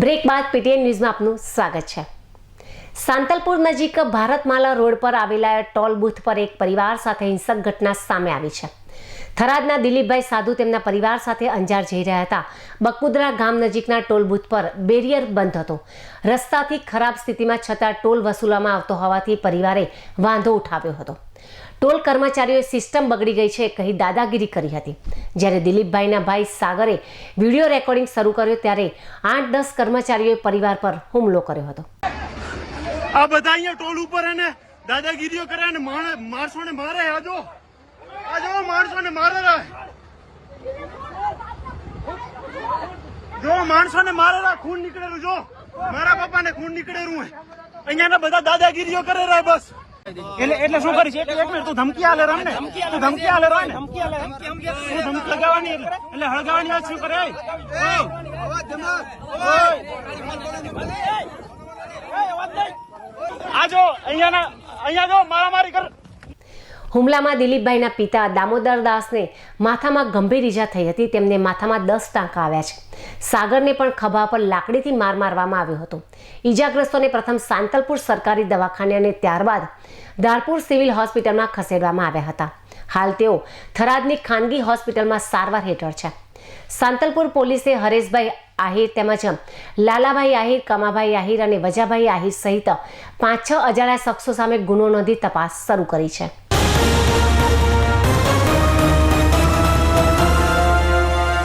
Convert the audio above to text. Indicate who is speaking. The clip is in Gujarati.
Speaker 1: બ્રેક બાદ પીટીએન ન્યૂઝમાં આપનું સ્વાગત છે. સાંતલપુર નજીક ભારતમાલા રોડ પર આવેલા ટોલ બૂથ પર એક પરિવાર સાથે હિંસક ઘટના સામે આવી છે. થરાદના દિલીપભાઈ સાધુ તેમના પરિવાર સાથે અંજાર જઈ રહ્યા હતા. બકુદરા ગામ નજીકના ટોલ બૂથ પર બેરિયર બંધ હતો. રસ્તાથી ખરાબ સ્થિતિમાં છતાં ટોલ વસૂલવામાં આવતો હોવાથી પરિવારે વાંધો ઉઠાવ્યો હતો. ટોલ કર્મચારીઓએ સિસ્ટમ બગડી ગઈ છે કહી દાદાગીરી કરી હતી. જ્યારે દિલીપભાઈના ભાઈ સાગરે વીડિયો રેકોર્ડિંગ શરૂ કર્યો ત્યારે આઠ દસ કર્મચારીઓએ પરિવાર પર હુમલો કર્યો હતો.
Speaker 2: આ બધા અહીંયા ટોલ ઉપર દાદાગીરીઓ કરે અને માણ- માણસોને મારે આજો. માણસોને મારે જો માણસોને મારે રે ખૂન નીકળેલું, જો. મારા પપ્પાને ખૂન નીકળેલું અહીંયાના બધા દાદાગીરીઓ કરે બસ. એટલે એટલે શું કરીશ? એક તું ધમકી આલે રમ ને તું ધમકી આલે રમ ને ધમકી લગાવવાની એટલે. હળગાવાની શું કરે! આજો અહીંયાના અહીંયા જો મારામારી કર
Speaker 1: હુમલામાં દિલીપભાઈના પિતા દામોદર દાસને માથામાં ગંભીર ઈજા થઈ હતી. તેમને માથામાં દસ ટાંકા આવ્યા છે. સાગરને પણ ખભા પર લાકડીથી માર મારવામાં આવ્યો હતો. ઈજાગ્રસ્તોને પ્રથમ સાંતલપુર સરકારી દવાખાને અને ત્યારબાદ ધારપુર સિવિલ હોસ્પિટલમાં ખસેડવામાં આવ્યા હતા. હાલ તેઓ થરાદની ખાનગી હોસ્પિટલમાં સારવાર હેઠળ છે. સાંતલપુર પોલીસે હરેશભાઈ આહિર તેમજ લાલાભાઈ આહિર, કમાભાઈ આહિર અને વજાભાઈ આહિર સહિત પાંચ છ અજાણ્યા શખ્સો સામે ગુનો નોંધી તપાસ શરૂ કરી છે.